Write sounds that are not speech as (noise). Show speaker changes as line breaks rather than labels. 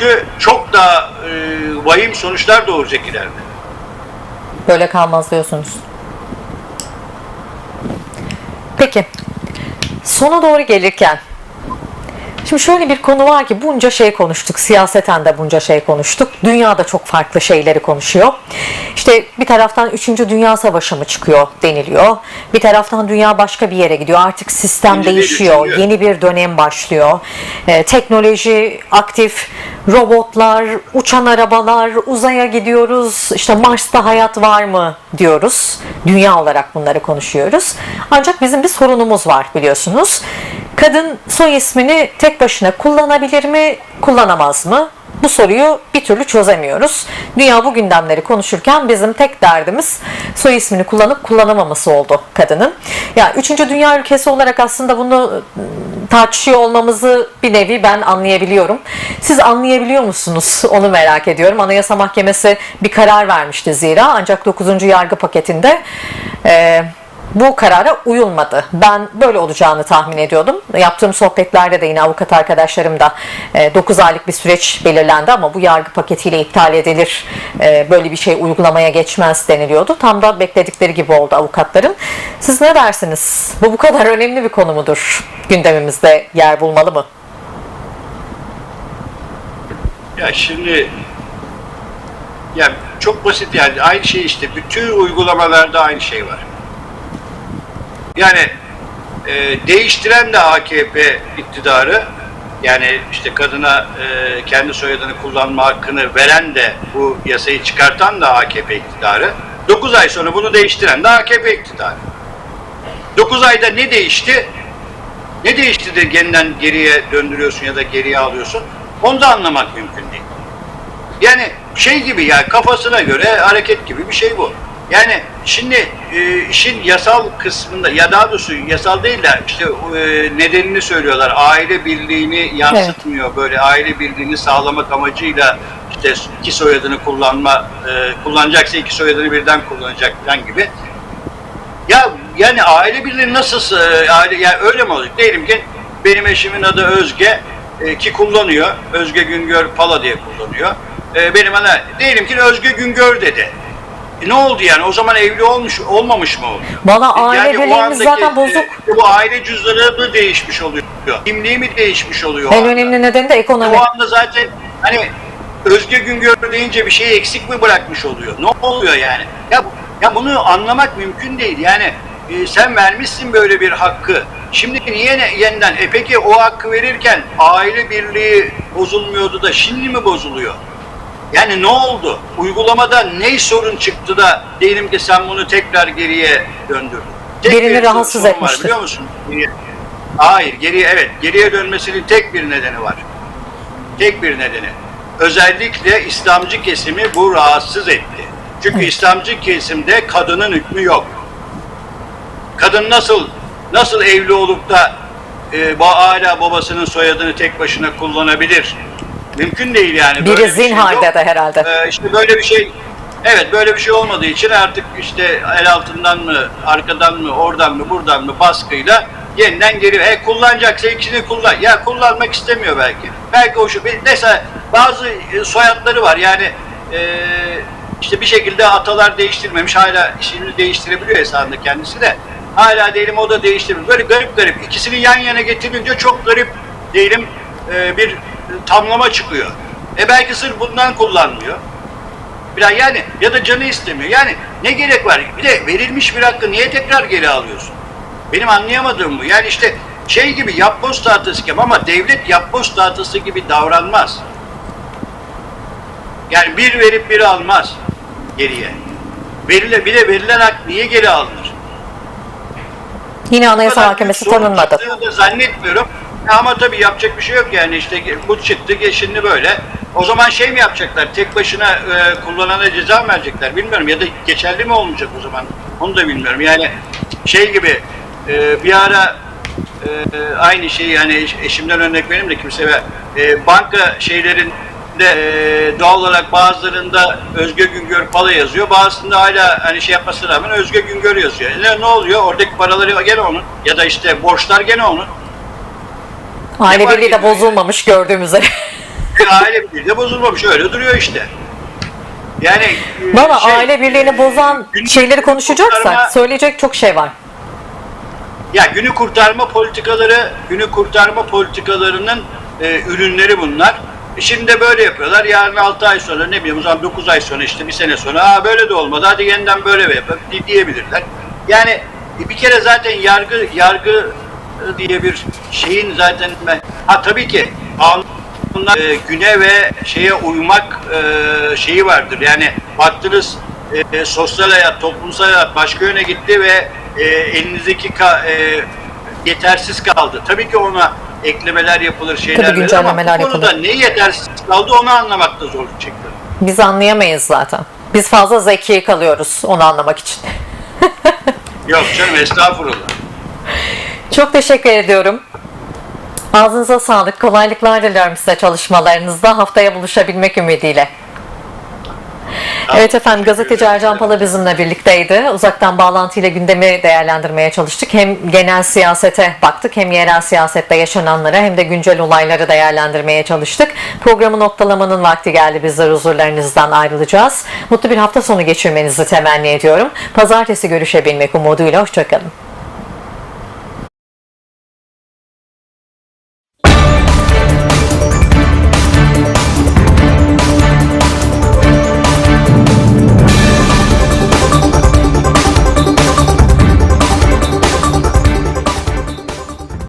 çünkü çok daha e, vahim sonuçlar doğuracak ileride.
Böyle kalmaz diyorsunuz. Peki. Sona doğru gelirken Şimdi şöyle bir konu var ki bunca şey konuştuk. Siyaseten de bunca şey konuştuk. Dünyada çok farklı şeyleri konuşuyor. İşte bir taraftan 3. Dünya Savaşı mı çıkıyor deniliyor. Bir taraftan dünya başka bir yere gidiyor. Artık sistem
değil,
değişiyor.
üçüncü.
Yeni bir dönem başlıyor. Ee, teknoloji aktif, robotlar, uçan arabalar, uzaya gidiyoruz. İşte Mars'ta hayat var mı diyoruz. Dünya olarak bunları konuşuyoruz. Ancak bizim bir sorunumuz var biliyorsunuz. Kadın soy ismini tek başına kullanabilir mi, kullanamaz mı? Bu soruyu bir türlü çözemiyoruz. Dünya bu gündemleri konuşurken bizim tek derdimiz soy ismini kullanıp kullanamaması oldu kadının. Ya üçüncü dünya ülkesi olarak aslında bunu ıı, tartışıyor olmamızı bir nevi ben anlayabiliyorum. Siz anlayabiliyor musunuz? Onu merak ediyorum. Anayasa Mahkemesi bir karar vermişti zira ancak 9. yargı paketinde e, bu karara uyulmadı. Ben böyle olacağını tahmin ediyordum. Yaptığım sohbetlerde de yine avukat arkadaşlarım da 9 aylık bir süreç belirlendi ama bu yargı paketiyle iptal edilir, e, böyle bir şey uygulamaya geçmez deniliyordu. Tam da bekledikleri gibi oldu avukatların. Siz ne dersiniz? Bu bu kadar önemli bir konu mudur? Gündemimizde yer bulmalı mı?
Ya şimdi ya çok basit yani aynı şey işte bütün uygulamalarda aynı şey var. Yani e, değiştiren de AKP iktidarı yani işte kadına e, kendi soyadını kullanma hakkını veren de bu yasayı çıkartan da AKP iktidarı. 9 ay sonra bunu değiştiren de AKP iktidarı. 9 ayda ne değişti? Ne değişti de yeniden geriye döndürüyorsun ya da geriye alıyorsun? Onu da anlamak mümkün değil. Yani şey gibi ya kafasına göre hareket gibi bir şey bu. Yani şimdi e, işin yasal kısmında ya daha doğrusu yasal değil de işte e, nedenini söylüyorlar. Aile birliğini yansıtmıyor böyle aile birliğini sağlamak amacıyla işte iki soyadını kullanma e, kullanacaksa iki soyadını birden kullanacak falan gibi. Ya yani aile birliği nasıl e, aile yani öyle mi olacak? Diyelim ki benim eşimin adı Özge e, ki kullanıyor. Özge Güngör Pala diye kullanıyor. E, benim ana diyelim ki Özge Güngör dedi. E, ne oldu yani? O zaman evli olmuş olmamış mı?
Valla aile
Yani o
birliğimiz zaten
e,
bozuk.
bu aile cüzdanı mı değişmiş oluyor? Kimliği mi değişmiş oluyor?
En önemli nedeni de ekonomi.
O anda zaten hani Özge Güngör deyince bir şeyi eksik mi bırakmış oluyor? Ne oluyor yani? Ya, ya bunu anlamak mümkün değil. Yani e, sen vermişsin böyle bir hakkı. Şimdi niye ne- yeniden? E peki o hakkı verirken aile birliği bozulmuyordu da şimdi mi bozuluyor? Yani ne oldu? Uygulamada ne sorun çıktı da diyelim ki sen bunu tekrar geriye döndürdün? Tek
Birini
bir
rahatsız
var,
etmiştir.
biliyor musun? Geriye- Hayır, geriye evet, geriye dönmesinin tek bir nedeni var. Tek bir nedeni. Özellikle İslamcı kesimi bu rahatsız etti. Çünkü İslamcı kesimde kadının hükmü yok. Kadın nasıl nasıl evli olup da e, hala babasının soyadını tek başına kullanabilir? Mümkün değil yani. Böyle
Biri
bir şey yok.
zinhalde de herhalde.
Ee, işte böyle bir şey evet böyle bir şey olmadığı için artık işte el altından mı arkadan mı oradan mı buradan mı baskıyla yeniden geri e, kullanacaksa ikisini kullan. Ya kullanmak istemiyor belki. Belki o şu mesela bazı e, soyadları var. Yani e, işte bir şekilde atalar değiştirmemiş hala şimdi değiştirebiliyor hesabında kendisi de. Hala diyelim o da değiştirmiş. Böyle garip garip. İkisini yan yana getirince çok garip diyelim e, bir tamlama çıkıyor e belki sırf bundan kullanmıyor Biraz yani ya da canı istemiyor. Yani ne gerek var? Bir de verilmiş bir hakkı niye tekrar geri alıyorsun? Benim anlayamadığım bu. Yani işte şey gibi yapboz tahtası gibi ama devlet yapboz tahtası gibi davranmaz. Yani bir verip biri almaz geriye. Verile, bir de verilen hak niye geri alınır?
Yine Anayasa Mahkemesi tanınmadı.
zannetmiyorum. Ama tabii yapacak bir şey yok yani işte bu çıktı şimdi böyle. O zaman şey mi yapacaklar? Tek başına e, kullanana ceza mı verecekler? Bilmiyorum ya da geçerli mi olmayacak o zaman? Onu da bilmiyorum. Yani şey gibi e, bir ara e, aynı şey yani eş- eşimden örnek vereyim de kimse e, banka şeylerin de e, doğal olarak bazılarında Özge Güngör Pala yazıyor. Bazısında hala hani şey yapmasına rağmen Özge Güngör yazıyor. Ne, ne oluyor? Oradaki paraları gene onun. Ya da işte borçlar gene onun.
Aile birliği de bozulmamış gördüğüm üzere. (laughs)
aile birliği de bozulmamış öyle duruyor işte. Yani e,
Valla
şey,
aile birliğini bozan
günü
şeyleri konuşacaksak
kurtarma-
söyleyecek çok şey var.
Ya günü kurtarma politikaları, günü kurtarma politikalarının e, ürünleri bunlar. E Şimdi de böyle yapıyorlar. Yarın 6 ay sonra ne bileyim o zaman 9 ay sonra işte bir sene sonra Aa böyle de olmadı hadi yeniden böyle yapalım di- diyebilirler. Yani e, bir kere zaten yargı yargı e, diye bir şeyin zaten ben ha tabii ki bunlar e, güne ve şeye uymak e, şeyi vardır. Yani baktınız e, sosyal hayat, toplumsal hayat başka yöne gitti ve e, elinizdeki ka- e, yetersiz kaldı. Tabii ki ona eklemeler yapılır, şeyler
Tabii güncellemeler
ama bu konuda
yapılır.
ne yetersiz kaldı onu anlamakta zorluk çekiyor.
Biz anlayamayız zaten. Biz fazla zeki kalıyoruz onu anlamak için. (laughs)
Yok canım estağfurullah.
Çok teşekkür ediyorum. Ağzınıza sağlık. Kolaylıklar diliyorum size çalışmalarınızda. Haftaya buluşabilmek ümidiyle. Evet efendim gazeteci Ercan Pala bizimle birlikteydi. Uzaktan bağlantıyla gündemi değerlendirmeye çalıştık. Hem genel siyasete baktık hem yerel siyasette yaşananlara hem de güncel olayları değerlendirmeye çalıştık. Programı noktalamanın vakti geldi. Bizler huzurlarınızdan ayrılacağız. Mutlu bir hafta sonu geçirmenizi temenni ediyorum. Pazartesi görüşebilmek umuduyla. Hoşçakalın.